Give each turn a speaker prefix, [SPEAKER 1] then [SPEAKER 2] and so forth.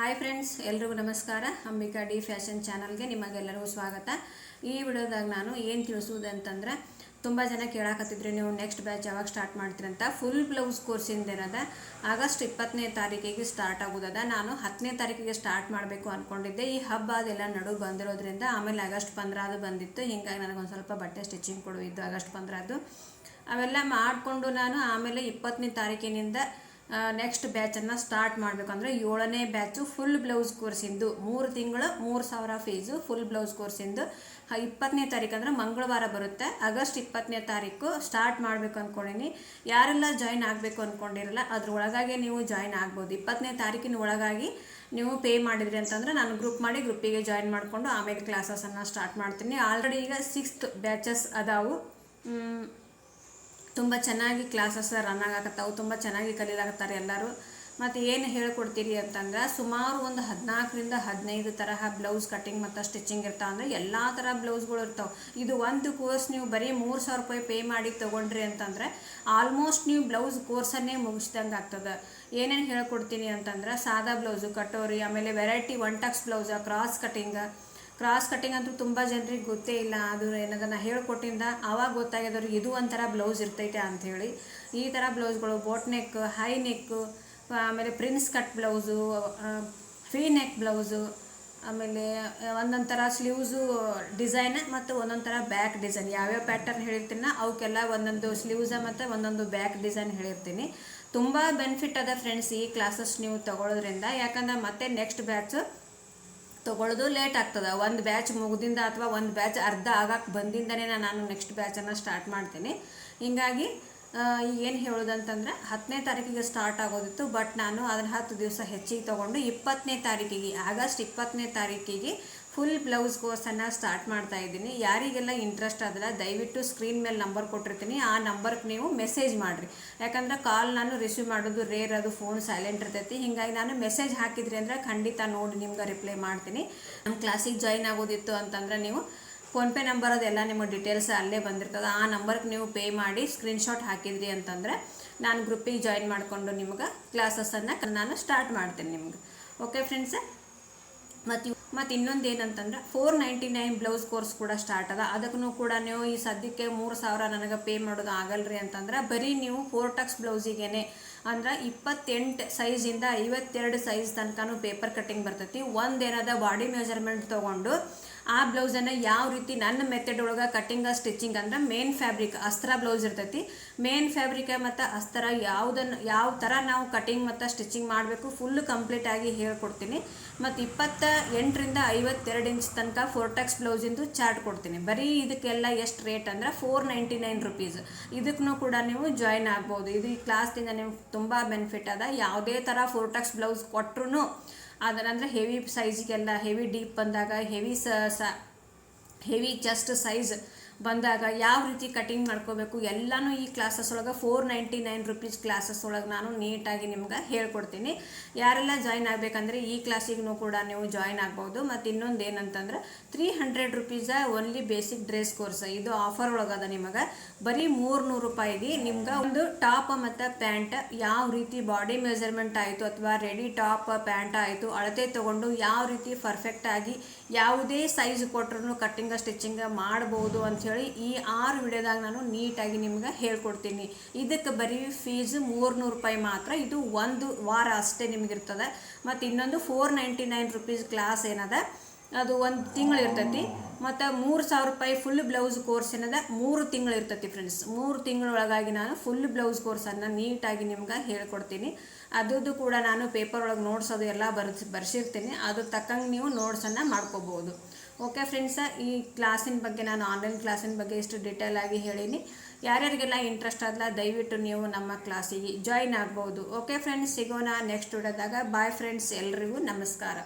[SPEAKER 1] Hi friends, ಎಲ್ರಿಗೂ ನಮಸ್ಕಾರ. Ambika D fashion ಚಾನಲ್ಗೆ ನಿಮಗೆಲ್ಲರಿಗೂ ಸ್ವಾಗತ. ಈ ವಿಡಿಯೋದಾಗ ನಾನು ಏನು ತಿಳಿಸುವುದು ಅಂತಂದ್ರೆ ತುಂಬ ಜನ ಕೇಳಾಕತ್ತಿದ್ರಿ, ನೀವು ನೆಕ್ಸ್ಟ್ ಬ್ಯಾಚ್ ಯಾವಾಗ ಸ್ಟಾರ್ಟ್ ಮಾಡ್ತೀರಂತ. ಫುಲ್ ಬ್ಲೌಸ್ ಕೋರ್ಸಿಂದ ಏನದ ಆಗಸ್ಟ್ ಇಪ್ಪತ್ತನೇ ತಾರೀಕಿಗೆ ಸ್ಟಾರ್ಟ್ ಆಗೋದದ. ನಾನು ಹತ್ತನೇ ತಾರೀಕಿಗೆ ಸ್ಟಾರ್ಟ್ ಮಾಡಬೇಕು ಅಂದ್ಕೊಂಡಿದ್ದೆ ಈ ಹಬ್ಬ ಅದೆಲ್ಲ ನಡು ಬಂದಿರೋದ್ರಿಂದ ಆಮೇಲೆ ಆಗಸ್ಟ್ ಪಂದ್ರಾದು ಬಂದಿತ್ತು. ಹಿಂಗಾಗಿ ನನಗೊಂದು ಸ್ವಲ್ಪ ಬಟ್ಟೆ ಸ್ಟಿಚಿಂಗ್ ಕೊಡುವಿದ್ದು ಆಗಸ್ಟ್ ಪಂದ್ರಾದು. ಅವೆಲ್ಲ ಮಾಡಿಕೊಂಡು ನಾನು ಆಮೇಲೆ ಇಪ್ಪತ್ತನೇ ತಾರೀಕಿನಿಂದ ನೆಕ್ಸ್ಟ್ ಬ್ಯಾಚನ್ನು ಸ್ಟಾರ್ಟ್ ಮಾಡಬೇಕು ಅಂದರೆ ಏಳನೇ ಬ್ಯಾಚು ಫುಲ್ ಬ್ಲೌಸ್ ಕೋರ್ಸಿಂದು ಮೂರು ತಿಂಗಳು, ಮೂರು ಸಾವಿರ ಫೀಸು ಫುಲ್ ಬ್ಲೌಸ್ ಕೋರ್ಸಿಂದು ಇಪ್ಪತ್ತನೇ ತಾರೀಕು ಅಂದರೆ ಮಂಗಳವಾರ ಬರುತ್ತೆ. ಆಗಸ್ಟ್ ಇಪ್ಪತ್ತನೇ ತಾರೀಕು ಸ್ಟಾರ್ಟ್ ಮಾಡಬೇಕು ಅಂದ್ಕೊಂಡಿನಿ ಯಾರೆಲ್ಲ ಜಾಯ್ನ್ ಆಗಬೇಕು ಅಂದ್ಕೊಂಡಿರಲ್ಲ ಅದ್ರ ಒಳಗಾಗಿ ನೀವು ಜಾಯ್ನ್ ಆಗ್ಬೋದು. ಇಪ್ಪತ್ತನೇ ತಾರೀಕಿನ ಒಳಗಾಗಿ ನೀವು ಪೇ ಮಾಡಿದ್ರಿ ಅಂತಂದ್ರೆ ನಾನು ಗ್ರೂಪ್ ಮಾಡಿ ಗ್ರೂಪಿಗೆ ಜಾಯ್ನ್ ಮಾಡಿಕೊಂಡು ಆಮೇಲೆ ಕ್ಲಾಸಸನ್ನು ಸ್ಟಾರ್ಟ್ ಮಾಡ್ತೀನಿ. ಆಲ್ರೆಡಿ ಈಗ ಸಿಕ್ಸ್ತ್ ಬ್ಯಾಚಸ್ ಅದಾವು. ತುಂಬ ಚೆನ್ನಾಗಿ ಕ್ಲಾಸಸ್ ರನ್ ಆಗಕತ್ತಾವು, ತುಂಬ ಚೆನ್ನಾಗಿ ಕಲೀಲಾಗತ್ತಾರೆ ಎಲ್ಲರೂ. ಮತ್ತು ಏನು ಹೇಳ್ಕೊಡ್ತೀರಿ ಅಂತಂದ್ರೆ, ಸುಮಾರು ಒಂದು ಹದಿನಾಲ್ಕರಿಂದ ಹದಿನೈದು ತರಹ ಬ್ಲೌಸ್ ಕಟ್ಟಿಂಗ್ ಮತ್ತು ಸ್ಟಿಚಿಂಗ್ ಇರ್ತಾವೆ ಅಂದರೆ ಎಲ್ಲ ಥರ ಬ್ಲೌಸ್ಗಳು ಇರ್ತಾವೆ. ಇದು ಒಂದು ಕೋರ್ಸ್ ನೀವು ಬರೀ ಮೂರು ಸಾವಿರ ರೂಪಾಯಿ ಪೇ ಮಾಡಿ ತೊಗೊಂಡ್ರಿ ಅಂತಂದ್ರೆ ಆಲ್ಮೋಸ್ಟ್ ನೀವು ಬ್ಲೌಸ್ ಕೋರ್ಸನ್ನೇ ಮುಗಿಸ್ದಂಗೆ ಆಗ್ತದೆ. ಏನೇನು ಹೇಳ್ಕೊಡ್ತೀನಿ ಅಂತಂದ್ರೆ, ಸಾದಾ ಬ್ಲೌಸು ಕಟೋರಿ, ಆಮೇಲೆ variety one tucks blouse cross cutting cross cutting ಅಂತೂ ತುಂಬ ಜನರಿಗೆ ಗೊತ್ತೇ ಇಲ್ಲ. ಅದು ಏನದನ್ನು ಹೇಳ್ಕೊಟ್ಟಿಂದ ಆವಾಗ ಗೊತ್ತಾಗಿದ್ದವ್ರು ಇದು ಒಂಥರ ಬ್ಲೌಸ್ ಇರ್ತೈತೆ ಅಂಥೇಳಿ ಈ ಥರ ಬ್ಲೌಸ್ಗಳು ಬೋಟ್ ನೆಕ್ ಹೈ ನೆಕ್ ಆಮೇಲೆ prince cut blouse free neck blouse ಆಮೇಲೆ ಒಂದೊಂದು ಥರ ಸ್ಲೀವ್ಸು ಡಿಸೈನ್ ಮತ್ತು ಒಂದೊಂದು ಥರ ಬ್ಯಾಕ್ ಡಿಸೈನ್ ಯಾವ್ಯಾವ ಪ್ಯಾಟರ್ನ್ ಹೇಳಿರ್ತೀನ ಅವಕ್ಕೆಲ್ಲ ಒಂದೊಂದು ಸ್ಲೀವ್ಸ ಮತ್ತು ಒಂದೊಂದು ಬ್ಯಾಕ್ ಡಿಸೈನ್ ಹೇಳಿರ್ತೀನಿ. ತುಂಬ ಬೆನಿಫಿಟ್ ಅದ ಫ್ರೆಂಡ್ಸ್ ಈ ಕ್ಲಾಸಸ್ ನೀವು ತಗೊಳ್ಳೋದ್ರಿಂದ ಯಾಕಂದ್ರೆ ಮತ್ತೆ ನೆಕ್ಸ್ಟ್ ಬ್ಯಾಚು ತೊಗೊಳ್ಳೋದು ಲೇಟ್ ಆಗ್ತದೆ. ಒಂದು ಬ್ಯಾಚ್ ಮುಗ್ದಿಂದ ಅಥವಾ ಒಂದು ಬ್ಯಾಚ್ ಅರ್ಧ ಆಗಕ್ಕೆ ಬಂದಿಂದನೇ ನಾನು ನೆಕ್ಸ್ಟ್ ಬ್ಯಾಚನ್ನು ಸ್ಟಾರ್ಟ್ ಮಾಡ್ತೀನಿ. ಹೀಗಾಗಿ ಏನು ಹೇಳೋದಂತಂದ್ರೆ ಹತ್ತನೇ ತಾರೀಕಿಗೆ ಸ್ಟಾರ್ಟ್ ಆಗೋದಿತ್ತು ಬಟ್ ನಾನು ಅದನ್ನು ಹತ್ತು ದಿವಸ ಹೆಚ್ಚಿಗೆ ತೊಗೊಂಡು ಇಪ್ಪತ್ತನೇ ತಾರೀಕಿಗೆ, ಆಗಸ್ಟ್ ಇಪ್ಪತ್ತನೇ ತಾರೀಕಿಗೆ ಫುಲ್ ಬ್ಲೌಸ್ ಕೋರ್ಸನ್ನು ಸ್ಟಾರ್ಟ್ ಮಾಡ್ತಾ ಇದ್ದೀನಿ. ಯಾರಿಗೆಲ್ಲ ಇಂಟ್ರೆಸ್ಟ್ ಅದಲ್ಲ ದಯವಿಟ್ಟು ಸ್ಕ್ರೀನ್ ಮೇಲೆ ನಂಬರ್ ಕೊಟ್ಟಿರ್ತೀನಿ. ಆ ನಂಬರ್ಗೆ ನೀವು ಮೆಸೇಜ್ ಮಾಡಿರಿ. ಯಾಕಂದ್ರೆ ಕಾಲ್ ನಾನು ರಿಸೀವ್ ಮಾಡೋದು ರೇರ್ ಅದು ಫೋನ್ ಸೈಲೆಂಟ್ ಇರ್ತೈತಿ. ಹಿಂಗಾಗಿ ನಾನು ಮೆಸೇಜ್ ಹಾಕಿದ್ರಿ ಅಂದ್ರೆ ಖಂಡಿತ ನೋಡಿ ನಿಮ್ಗೆ ರಿಪ್ಲೈ ಮಾಡ್ತೀನಿ. ನಮ್ಮ ಕ್ಲಾಸಿಗೆ ಜಾಯ್ನ್ ಆಗೋದಿತ್ತು ಅಂತಂದ್ರೆ ನೀವು ಫೋನ್ಪೇ ನಂಬರ್ ಅದೆಲ್ಲ ನಿಮ್ಮ ಡೀಟೇಲ್ಸ್ ಅಲ್ಲೇ ಬಂದಿರ್ತದೆ. ಆ ನಂಬರ್ಗೆ ನೀವು ಪೇ ಮಾಡಿ ಸ್ಕ್ರೀನ್ಶಾಟ್ ಹಾಕಿದ್ರಿ ಅಂತಂದರೆ ನಾನು ಗ್ರೂಪಿಗೆ ಜಾಯ್ನ್ ಮಾಡಿಕೊಂಡು ನಿಮ್ಗೆ ಕ್ಲಾಸಸ್ಸನ್ನು ನಾನು ಸ್ಟಾರ್ಟ್ ಮಾಡ್ತೀನಿ ನಿಮ್ಗೆ. ಓಕೆ ಫ್ರೆಂಡ್ಸ್ ಮತ್ತು ಮತ್ತು ಇನ್ನೊಂದು ಏನಂತಂದ್ರೆ four ninety nine blouse course ಕೂಡ ಸ್ಟಾರ್ಟ್ ಅದ. ಅದಕ್ಕೂ ಕೂಡ ನೀವು ಈ ಸದ್ಯಕ್ಕೆ ಮೂರು ಸಾವಿರ ನನಗೆ ಪೇ ಮಾಡೋದು ಆಗಲ್ರಿ ಅಂತಂದ್ರೆ ಬರೀ ನೀವು ಫೋರ್ ಟಕ್ಸ್ ಬ್ಲೌಸಿಗೇನೆ ಅಂದ್ರೆ ಇಪ್ಪತ್ತೆಂಟು ಸೈಜಿಂದ ಐವತ್ತೆರಡು ಸೈಜ್ ತನಕನೂ ಪೇಪರ್ ಕಟ್ಟಿಂಗ್ ಬರ್ತೈತಿ. ಒಂದೇನದ ಬಾಡಿ ಮೆಜರ್ಮೆಂಟ್ ತೊಗೊಂಡು ಆ ಬ್ಲೌಸನ್ನು ಯಾವ ರೀತಿ ನನ್ನ ಮೆಥಡ್ ಒಳಗೆ ಕಟ್ಟಿಂಗ ಸ್ಟಿಚಿಂಗ್ ಅಂದ್ರೆ ಮೇನ್ ಫ್ಯಾಬ್ರಿಕ್ ಅಸ್ತ್ರ ಬ್ಲೌಸ್ ಇರ್ತೈತಿ. ಮೇನ್ ಫ್ಯಾಬ್ರಿಕ್ ಮತ್ತು ಅಸ್ತ್ರ ಯಾವುದನ್ನು, ಯಾವ ಥರ ನಾವು ಕಟಿಂಗ್ ಮತ್ತು ಸ್ಟಿಚಿಂಗ್ ಮಾಡಬೇಕು ಫುಲ್ ಕಂಪ್ಲೀಟ್ ಆಗಿ ಹೇಳ್ಕೊಡ್ತೀನಿ. ಮತ್ತು ಇಪ್ಪತ್ತ ಎಂಟರಿಂದ ಐವತ್ತೆರಡು ಇಂಚ್ ತನಕ ಫೋರ್ಟೆಕ್ಸ್ ಬ್ಲೌಸಿಂದು ಚಾರ್ಟ್ ಕೊಡ್ತೀನಿ. ಬರೀ ಇದಕ್ಕೆಲ್ಲ ಎಷ್ಟು ರೇಟ್ ಅಂದ್ರೆ ಫೋರ್ ನೈಂಟಿ ನೈನ್ ರುಪೀಸ್ ಇದಕ್ಕೂ ಕೂಡ ನೀವು ಜಾಯ್ನ್ ಆಗ್ಬೋದು. ಇದು ಈ ಕ್ಲಾಸ್ದಿಂದ ನಿಮ್ಗೆ ತುಂಬ ಬೆನಿಫಿಟ್ ಅದ. ಯಾವುದೇ ಥರ ಫೋರ್ಟೆಕ್ಸ್ ಬ್ಲೌಸ್ ಕೊಟ್ಟರು ಅದರಂದ್ರೆ ಹೆವಿ ಸೈಜಿಗೆಲ್ಲ ಹೆವಿ ಡೀಪ್ ಬಂದಾಗ ಹೆವಿ ಸ ಹೆವಿ ಚೆಸ್ಟ್ ಸೈಜ್ ಬಂದಾಗ ಯಾವ ರೀತಿ ಕಟಿಂಗ್ ಮಾಡ್ಕೋಬೇಕು, ಎಲ್ಲನೂ ಈ ಕ್ಲಾಸಸ್ ಒಳಗೆ four ninety nine rupees classes ಒಳಗೆ ನಾನು ನೀಟಾಗಿ ನಿಮ್ಗೆ ಹೇಳ್ಕೊಡ್ತೀನಿ. ಯಾರೆಲ್ಲ ಜಾಯ್ನ್ ಆಗಬೇಕಂದ್ರೆ ಈ ಕ್ಲಾಸಿಗೂ ಕೂಡ ನೀವು ಜಾಯ್ನ್ ಆಗ್ಬೋದು. ಮತ್ತು ಇನ್ನೊಂದು ಏನಂತಂದ್ರೆ three hundred rupees only basic dress course ಇದು ಆಫರ್ ಒಳಗದ ನಿಮಗೆ. ಬರೀ ಮೂರ್ನೂರು ರೂಪಾಯಿಗೆ ನಿಮ್ಗೆ ಒಂದು ಟಾಪ್ ಮತ್ತು ಪ್ಯಾಂಟ್ ಯಾವ ರೀತಿ ಬಾಡಿ ಮೆಜರ್ಮೆಂಟ್ ಆಯಿತು ಅಥವಾ ರೆಡಿ ಟಾಪ್ ಪ್ಯಾಂಟ್ ಆಯಿತು ಅಳತೆ ತಗೊಂಡು ಯಾವ ರೀತಿ ಪರ್ಫೆಕ್ಟ್ ಆಗಿ ಯಾವುದೇ ಸೈಜ್ ಕೊಟ್ರೂ ಕಟ್ಟಿಂಗ ಸ್ಟಿಚಿಂಗ ಮಾಡ್ಬೋದು ಅಂಥೇಳಿ ಈ ಆರು ವಿಡಿಯೋದಾಗ ನಾನು ನೀಟಾಗಿ ನಿಮ್ಗೆ ಹೇಳ್ಕೊಡ್ತೀನಿ. ಇದಕ್ಕೆ ಬರೀ ಫೀಸ್ ಮೂರ್ನೂರು ರೂಪಾಯಿ ಮಾತ್ರ. ಇದು ಒಂದು ವಾರ ಅಷ್ಟೇ ನಿಮಗಿರ್ತದೆ. ಮತ್ತು ಇನ್ನೊಂದು four ninety nine rupees class ಏನದ? ಅದು ಒಂದು ತಿಂಗಳು ಇರ್ತೈತಿ. ಮತ್ತು ಮೂರು ಸಾವಿರ ರೂಪಾಯಿ ಫುಲ್ ಬ್ಲೌಸ್ ಕೋರ್ಸ್ ಏನದ? ಮೂರು ತಿಂಗಳು ಇರ್ತೈತಿ ಫ್ರೆಂಡ್ಸ್ ಮೂರು ತಿಂಗಳೊಳಗಾಗಿ ನಾನು ಫುಲ್ ಬ್ಲೌಸ್ ಕೋರ್ಸನ್ನು ನೀಟಾಗಿ ನಿಮ್ಗೆ ಹೇಳ್ಕೊಡ್ತೀನಿ. ಅದ್ರದ್ದು ಕೂಡ ನಾನು ಪೇಪರ್ ಒಳಗೆ ಅದು ಎಲ್ಲ ಬರ್ಸಿ ಬರ್ಸಿರ್ತೀನಿ. ಅದ್ರ ತಕ್ಕಂಗೆ ನೀವು ನೋಟ್ಸನ್ನು ಮಾಡ್ಕೋಬೋದು. ಓಕೆ ಫ್ರೆಂಡ್ಸ ಈ ಕ್ಲಾಸಿನ ಬಗ್ಗೆ ನಾನು ಆನ್ಲೈನ್ ಕ್ಲಾಸಿನ ಬಗ್ಗೆ ಇಷ್ಟು ಡೀಟೇಲ್ ಆಗಿ ಹೇಳೀನಿ. ಯಾರ್ಯಾರಿಗೆಲ್ಲ ಇಂಟ್ರೆಸ್ಟ್ ಆದಲ್ಲ ದಯವಿಟ್ಟು ನೀವು ನಮ್ಮ ಕ್ಲಾಸಿಗೆ ಜಾಯಿನ್ ಆಗ್ಬೋದು. ಓಕೆ ಫ್ರೆಂಡ್ಸ್ ಸಿಗೋಣ ನೆಕ್ಸ್ಟ್ ವಿಡಿಯೋದಾಗ. ಬಾಯ್ ಫ್ರೆಂಡ್ಸ್ ಎಲ್ರಿಗೂ ನಮಸ್ಕಾರ.